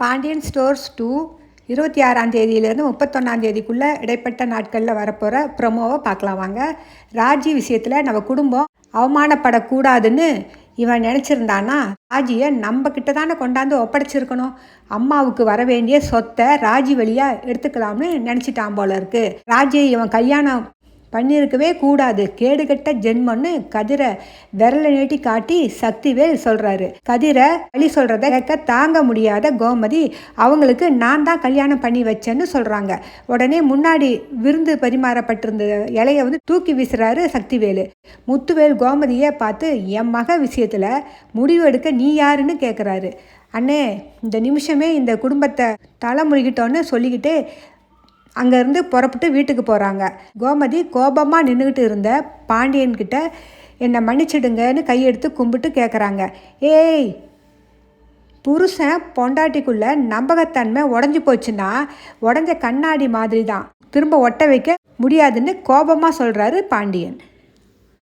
Pandian stores two இருபத்தி ஆறாம் தேதியிலேருந்து முப்பத்தொன்னாம் தேதிக்குள்ளே இடைப்பட்ட நாட்களில் வரப்போகிற ப்ரொமோவை பார்க்கலாம் வாங்க. ராஜி விஷயத்தில் நம்ம குடும்பம் அவமானப்படக்கூடாதுன்னு இவன் நினச்சிருந்தானா ராஜியை நம்ம கிட்ட தானே கொண்டாந்து ஒப்படைச்சிருக்கணும். அம்மாவுக்கு வர வேண்டிய சொத்தை ராஜி வழியாக எடுத்துக்கலாம்னு நினச்சிட்டான் போல இருக்கு. ராஜியை இவன் கல்யாணம் பண்ணியிருக்கவே கூடாது. கேடுகட்ட ஜென்மன்னு கதிரை விரலை நீட்டி காட்டி சக்திவேல் சொல்கிறாரு கதிரை வழி சொல்கிறத கேட்க தாங்க முடியாத கோமதி அவங்களுக்கு நான் தான் கல்யாணம் பண்ணி வச்சேன்னு சொல்கிறாங்க உடனே முன்னாடி விருந்து பரிமாறப்பட்டிருந்த இலையை வந்து தூக்கி வீசுகிறாரு சக்திவேலு. முத்துவேல் கோமதியை பார்த்து என் மக விஷயத்தில் முடிவு எடுக்க நீ யாருன்னு கேட்குறாரு அண்ணே இந்த நிமிஷமே இந்த குடும்பத்தை தலைமுழுகிட்டோன்னு சொல்லிக்கிட்டு அங்கேருந்து புறப்பட்டு வீட்டுக்கு போகிறாங்க. கோமதி கோபமாக நின்றுக்கிட்டு இருந்த பாண்டியன்கிட்ட என்னை மன்னிச்சிடுங்கன்னு கையெடுத்து கும்பிட்டு கேட்குறாங்க ஏய் புருஷன் பொண்டாட்டிக்குள்ள நம்பகத்தன்மை உடஞ்சி போச்சுன்னா உடஞ்ச கண்ணாடி மாதிரி தான் திரும்ப ஒட்ட வைக்க முடியாதுன்னு கோபமாக சொல்கிறாரு பாண்டியன்.